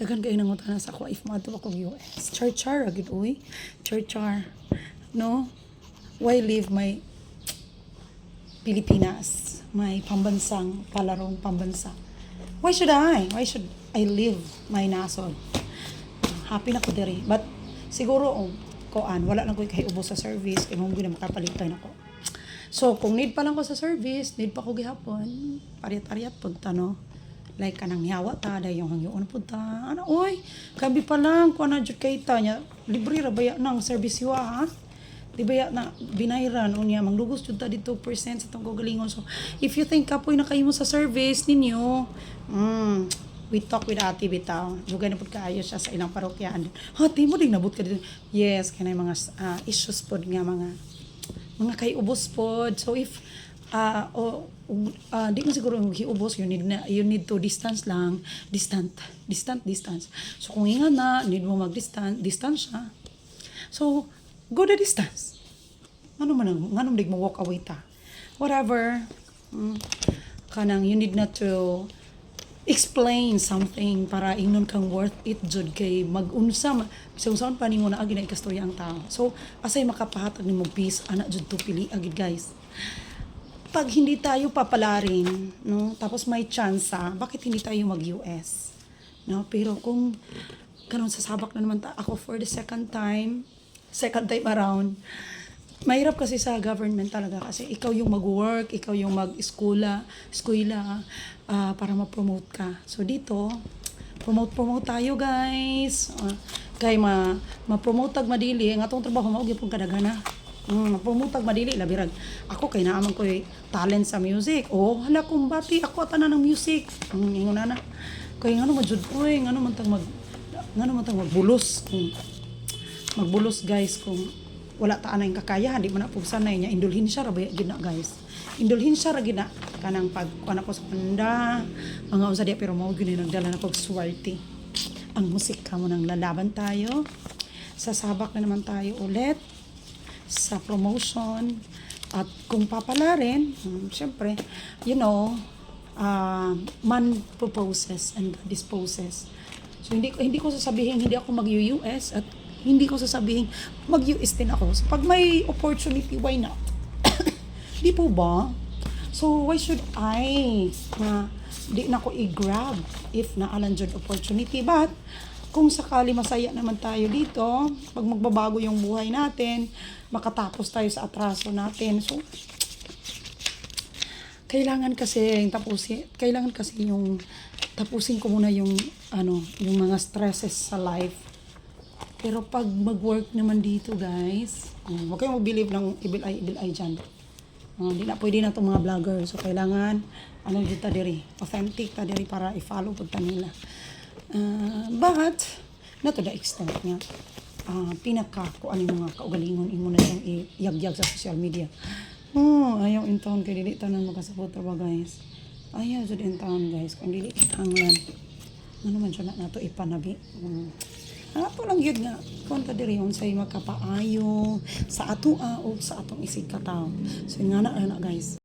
Daghan kayo nang utana sa ako if maadto ako US. Char char agad uy. Char char. No? Why leave my Pilipinas? My pambansang palarong pambansa. Why should I? Why should I leave my nasod? Happy na ko diri. But siguro oh, koan, wala na ko kay ubos sa service kay mong na makapalitan ako. So, kung need pa lang ko sa service, need pa ko gihapon, pariat-ariat punta, no? Like, kanang hiyawa ta, dahi yung hangyoon. Ano, oy, kabi pa lang, kung ano, jud kay ta niya, libre ra baya ng service yuwa, ha? Di ba na binayran o niya, manglugos jud ta dito percent sa itong kagalingon. So, if you think kapoy na kayo mo sa service ninyo, mm, we talk with ate bitaw. Dugay na pud kaayo siya sa ilang parokyaan. Ate mo ding nabot ka dito. Yes, kanay mga ah, issues pod nga mga mga kay ubos pod. So if uh, o uh, di mo siguro hiubos you need na you need to distance lang distant distant distance. So kung inga na need mo mag distance distance siya so go the distance. Ano man ang nganong dig mo walk away ta? Whatever mm, kanang you need not to explain something para ingnon kang worth it jud kay mag-unsa ma- sa usaon pa nimo na agi na ikastorya ang tao. So asay makapahatag nimo peace ana jud to pili agid guys pag hindi tayo papalarin no tapos may chance bakit hindi tayo mag-US no pero kung karon sasabak na naman ako for the second time second time around mahirap kasi sa government talaga kasi ikaw yung mag-work, ikaw yung mag-eskwela, eskwela ah, para ma-promote ka. So dito, promote-promote tayo guys. Ah, kay ma ma-promote tag madili ang atong trabaho mao gyud kadagana. Mm, ma-promote tag madili labirag. Ako kay naaman ko talent sa music. Oh, hala kung bati ako tanan ng music. Mm, ingon na na. Kay ngano man jud oy, ngano man tag mag ngano man tag magbulos. Mm magbulos guys kung wala ta anay kakayahan di man na sanay niya indulhin siya ra ba gina guys indulhin siya ra gina kanang pag kuan ako sa panda mga usa diya pero mao gyud nagdala na kog swerte ang musika mo nang lalaban tayo sasabak na naman tayo ulit sa promotion at kung papalarin hmm, syempre you know uh, man proposes and disposes So hindi hindi ko sasabihin hindi ako mag-US at hindi ko sasabihin mag-US din ako. So, pag may opportunity, why not? di po ba? So why should I na di na ko i-grab if naalan dyan opportunity? But kung sakali masaya naman tayo dito, pag magbabago yung buhay natin, makatapos tayo sa atraso natin. So, kailangan kasi tapusin kailangan kasi yung tapusin ko muna yung ano yung mga stresses sa life. Pero pag mag-work naman dito guys um, huwag kayong mag-believe ng evil eye evil eye dyan. Uh, di na pwede na itong mga vlogger. So kailangan ano dito diri authentic ta diri para i-follow ta nila uh, but not to the extent nga uh, pinaka kung ano yung mga kaugalingon imo na siyang i-yagyag sa social media Oh, ayaw in town kay dili tanan makasapot ra ba guys. Ayaw jud in town guys kung dili hanglan. Ano man siya na nato ipanabi. Um, ang ato lang yun nga, kung ta diri yun sa'yo magkapaayo, sa ato o sa atong isig kataw. So, nga na, na guys.